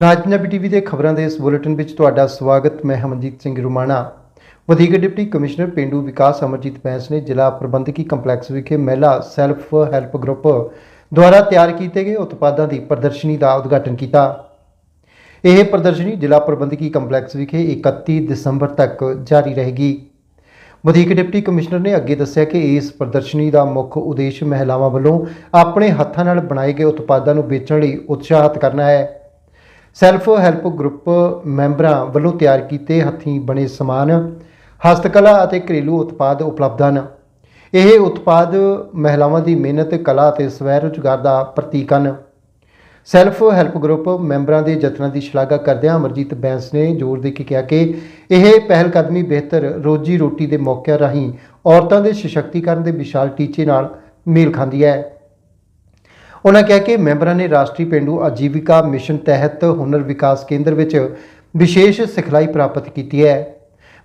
ਰਾਜ Punjabi TV ਦੇ ਖਬਰਾਂ ਦੇ ਇਸ ਬੁਲੇਟਿਨ ਵਿੱਚ ਤੁਹਾਡਾ ਸਵਾਗਤ, ਮੈਂ ਹਮਨਜੀਤ ਸਿੰਘ ਰੁਮਾਣਾ। ਵਧੀਕ ਡਿਪਟੀ ਕਮਿਸ਼ਨਰ ਪਿੰਡੂ ਵਿਕਾਸ ਅਮਰਜੀਤ ਬੈਂਸ ਨੇ ਜ਼ਿਲ੍ਹਾ ਪ੍ਰਬੰਧਕੀ ਕੰਪਲੈਕਸ ਵਿਖੇ ਮਹਿਲਾ ਸੈਲਫ ਹੈਲਪ ਗਰੁੱਪ ਦੁਆਰਾ ਤਿਆਰ ਕੀਤੇ ਗਏ ਉਤਪਾਦਾਂ ਦੀ ਪ੍ਰਦਰਸ਼ਨੀ ਦਾ ਉਦਘਾਟਨ ਕੀਤਾ। ਇਹ ਪ੍ਰਦਰਸ਼ਨੀ ਜ਼ਿਲ੍ਹਾ ਪ੍ਰਬੰਧਕੀ ਕੰਪਲੈਕਸ ਵਿਖੇ 31 ਦਸੰਬਰ ਤੱਕ ਜਾਰੀ ਰਹੇਗੀ। ਵਧੀਕ ਡਿਪਟੀ ਕਮਿਸ਼ਨਰ ਨੇ ਅੱਗੇ ਦੱਸਿਆ ਕਿ ਇਸ ਪ੍ਰਦਰਸ਼ਨੀ ਦਾ ਮੁੱਖ ਉਦੇਸ਼ ਮਹਿਲਾਵਾਂ ਵੱਲੋਂ ਆਪਣੇ ਹੱਥਾਂ ਨਾਲ ਬਣਾਏ ਗਏ ਉਤਪਾਦਾਂ ਨੂੰ ਵੇਚਣ ਲਈ ਉਤਸ਼ਾਹਿਤ ਕਰਨਾ ਹੈ। ਸੈਲਫ ਹੈਲਪ ਗਰੁੱਪ ਮੈਂਬਰਾਂ ਵੱਲੋਂ ਤਿਆਰ ਕੀਤੇ ਹੱਥੀਂ ਬਣੇ ਸਮਾਨ, ਹਸਤਕਲਾ ਅਤੇ ਘਰੇਲੂ ਉਤਪਾਦ ਉਪਲਬਧ ਹਨ। ਇਹ ਉਤਪਾਦ ਮਹਿਲਾਵਾਂ ਦੀ ਮਿਹਨਤ, ਕਲਾ ਅਤੇ ਸਵੈ ਰੁਜ਼ਗਾਰ ਦਾ ਪ੍ਰਤੀਕ ਹਨ। ਸੈਲਫ ਹੈਲਪ ਗਰੁੱਪ ਮੈਂਬਰਾਂ ਦੇ ਯਤਨਾਂ ਦੀ ਸ਼ਲਾਘਾ ਕਰਦਿਆਂ ਅਮਰਜੀਤ ਬੈਂਸ ਨੇ ਜ਼ੋਰ ਦੇ ਕੇ ਕਿਹਾ ਕਿ ਇਹ ਪਹਿਲ ਕਦਮੀ ਬਿਹਤਰ ਰੋਜੀ ਰੋਟੀ ਦੇ ਮੌਕਿਆਂ ਰਾਹੀਂ ਔਰਤਾਂ ਦੇ ਸਸ਼ਕਤੀਕਰਨ ਦੇ ਵਿਸ਼ਾਲ ਟੀਚੇ ਨਾਲ ਮੇਲ ਖਾਂਦੀ ਹੈ। ਉਹਨਾਂ ਕਿਹਾ ਕਿ ਮੈਂਬਰਾਂ ਨੇ ਰਾਸ਼ਟਰੀ ਪੇਂਡੂ ਆਜੀਵਿਕਾ ਮਿਸ਼ਨ ਤਹਿਤ ਹੁਨਰ ਵਿਕਾਸ ਕੇਂਦਰ ਵਿੱਚ ਵਿਸ਼ੇਸ਼ ਸਿਖਲਾਈ ਪ੍ਰਾਪਤ ਕੀਤੀ ਹੈ।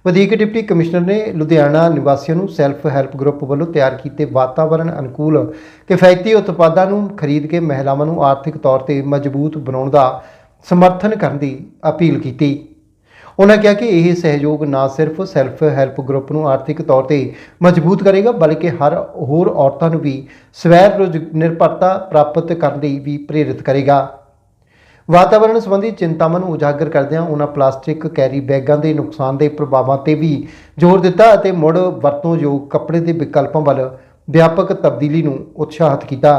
ਵਧੀਕ ਡਿਪਟੀ ਕਮਿਸ਼ਨਰ ਨੇ ਲੁਧਿਆਣਾ ਨਿਵਾਸੀਆਂ ਨੂੰ ਸੈਲਫ ਹੈਲਪ ਗਰੁੱਪ ਵੱਲੋਂ ਤਿਆਰ ਕੀਤੇ ਵਾਤਾਵਰਣ ਅਨੁਕੂਲ ਕਿਫਾਇਤੀ ਉਤਪਾਦਾਂ ਨੂੰ ਖਰੀਦ ਕੇ ਮਹਿਲਾਵਾਂ ਨੂੰ ਆਰਥਿਕ ਤੌਰ ਤੇ ਮਜ਼ਬੂਤ ਬਣਾਉਣ ਦਾ ਸਮਰਥਨ ਕਰਨ ਦੀ ਅਪੀਲ ਕੀਤੀ। ਉਹਨਾਂ ਕਿਹਾ ਕਿ ਇਹ ਸਹਿਯੋਗ ਨਾ ਸਿਰਫ ਸੈਲਫ ਹੈਲਪ ਗਰੁੱਪ ਨੂੰ ਆਰਥਿਕ ਤੌਰ ਤੇ ਮਜ਼ਬੂਤ ਕਰੇਗਾ, ਬਲਕਿ ਹਰ ਹੋਰ ਔਰਤਾਂ ਨੂੰ ਵੀ ਸਵੈ ਰੁਜ਼, ਨਿਰਭਰਤਾ ਪ੍ਰਾਪਤ ਕਰਨ ਲਈ ਵੀ ਪ੍ਰੇਰਿਤ ਕਰੇਗਾ। ਵਾਤਾਵਰਣ ਸੰਬੰਧੀ ਚਿੰਤਾਵਾਂ ਨੂੰ ਉਜਾਗਰ ਕਰਦਿਆਂ ਉਹਨਾਂ ਪਲਾਸਟਿਕ ਕੈਰੀ ਬੈਗਾਂ ਦੇ ਨੁਕਸਾਨ ਦੇ ਪ੍ਰਭਾਵਾਂ ਤੇ ਵੀ ਜ਼ੋਰ ਦਿੱਤਾ ਅਤੇ ਮੁੜ ਵਰਤੋਂਯੋਗ ਕੱਪੜੇ ਦੇ ਵਿਕਲਪਾਂ ਵੱਲ ਵਿਆਪਕ ਤਬਦੀਲੀ ਨੂੰ ਉਤਸ਼ਾਹਿਤ ਕੀਤਾ।